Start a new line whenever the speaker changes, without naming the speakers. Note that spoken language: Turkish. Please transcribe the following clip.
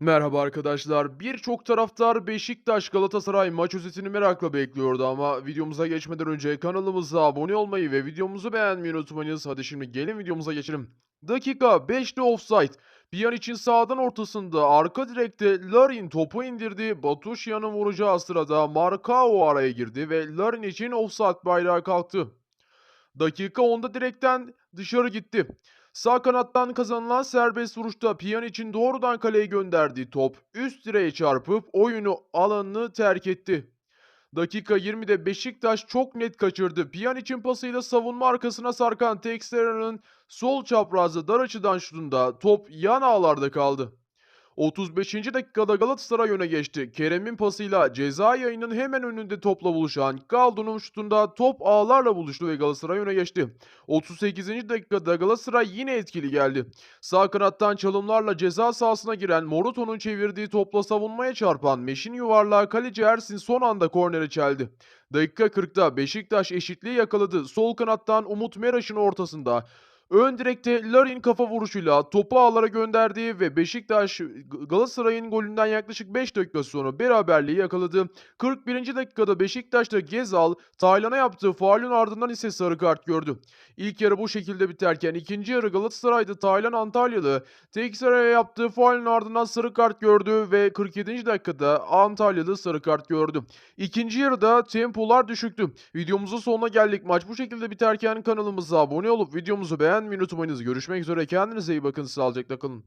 Merhaba arkadaşlar. Birçok taraftar Beşiktaş Galatasaray maç özetini merakla bekliyordu ama videomuza geçmeden önce kanalımıza abone olmayı ve videomuzu beğenmeyi unutmayınız. Hadi şimdi gelin videomuza geçelim. Dakika 5'te offside. Pjanic'in sağdan ortasında arka direkte Larin topu indirdi. Batuşyan'ın vuracağı sırada Marcao araya girdi ve Larin için offside bayrağı kalktı. Dakika 10'da direkten dışarı gitti. Sağ kanattan kazanılan serbest vuruşta Pjanic'in doğrudan kaleye gönderdiği top üst direğe çarpıp oyunu alanını terk etti. Dakika 20'de Beşiktaş çok net kaçırdı. Pjanic'in pasıyla savunma arkasına sarkan Texera'nın sol çaprazda dar açıdan şutunda top yan ağlarda kaldı. 35. dakikada Galatasaray öne geçti. Kerem'in pasıyla ceza yayının hemen önünde topla buluşan Galdo'nun şutunda top ağlarla buluştu ve Galatasaray öne geçti. 38. dakikada Galatasaray yine etkili geldi. Sağ kanattan çalımlarla ceza sahasına giren Moruto'nun çevirdiği topla savunmaya çarpan Meşin yuvarlağı kaleci Ersin son anda kornere çeldi. Dakika 40'ta Beşiktaş eşitliği yakaladı. Sol kanattan Umut Meraş'ın ortasında Ön direkte Larin kafa vuruşuyla topu ağlara gönderdi ve Beşiktaş Galatasaray'ın golünden yaklaşık 5 dakika sonra beraberliği yakaladı. 41. dakikada Beşiktaş'ta Gezal Taylan'a yaptığı faulün ardından ise sarı kart gördü. İlk yarı bu şekilde biterken ikinci yarı Galatasaray'da Taylan Antalyalı Teksaray'a yaptığı faulün ardından sarı kart gördü ve 47. dakikada Antalyalı sarı kart gördü. İkinci yarıda tempolar düşüktü. Videomuzun sonuna geldik. Maç bu şekilde biterken kanalımıza abone olup videomuzu beğenmeyi unutmayınız. Görüşmek üzere. Kendinize iyi bakın. Sağlıcakla kalın.